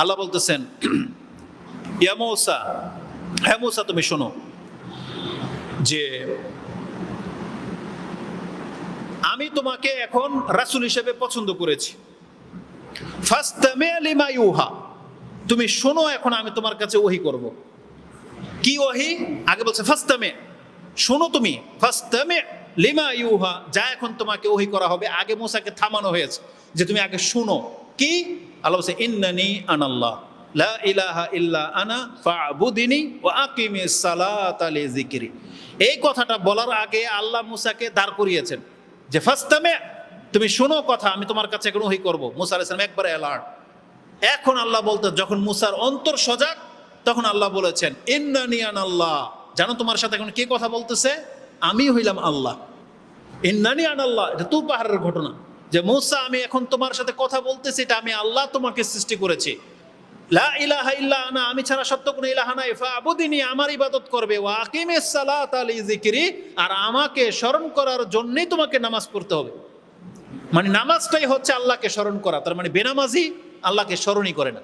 আল্লাহ বলতেছেন ইয়ামৌসা হ্যাঁ তুমি শোনো যে আমি তোমাকে এখন রাসূল হিসেবে পছন্দ করেছি। তুমি শোনো এখন আমি তোমার কাছে ওহি করব। কি ওহি? আগে বলছে ফাস্তামে শোনো তুমি ফাস্তামে লিমা ইউহা, যা এখন তোমাকে ওহি করা হবে। আগে মুসাকে থামানো হয়েছে যে তুমি আগে শোনো। কি? আল্লাহ বলছে, ইন্নানি আনাল্লাহ, লা ইলাহা ইল্লা আনা ফাবুদিনি ওয়া আকিমিস সালাতা লিযিকরি এই কথাটা বলার আগে আল্লাহ মুসাকে দাঁড় করিয়েছেন যে, ফাস্তামে, তুমি শোনো কথা, আমি তোমার কাছে এখন ওহি করব। মুসা আলাইহিস সালাম একবারে অ্যালার্ট এখন আল্লাহ বলতে, যখন মুসার অন্তর সজাগ, তখন আল্লাহ বলেছেন ইন্নানিয়ান আল্লাহ জানো তোমার সাথে এখন কে কথা বলতেছে? আমি হইলাম আল্লাহ। ইন্নানিয়ান আল্লাহ এটা তু পাহাড়ের ঘটনা। যে, মৌসা, আমি এখন তোমার সাথে কথা বলতেছি, এটা আমি আল্লাহ তোমাকে সৃষ্টি করেছি। লা ইলাহা ইল্লা আনা, আমি ছাড়া সত্য কোনো ইলাহা নাই। ফাবুদিনি আমার ইবাদত করবে। ওয়া আকিমিস সালাত আলি যিকরি, আর আমাকে স্মরণ করার জন্যই তোমাকে নামাজ পড়তে হবে। মানে নামাজটাই হচ্ছে আল্লাহকে স্মরণ করা। তার মানে বেনামাজি আল্লাহকে স্মরণই করে না।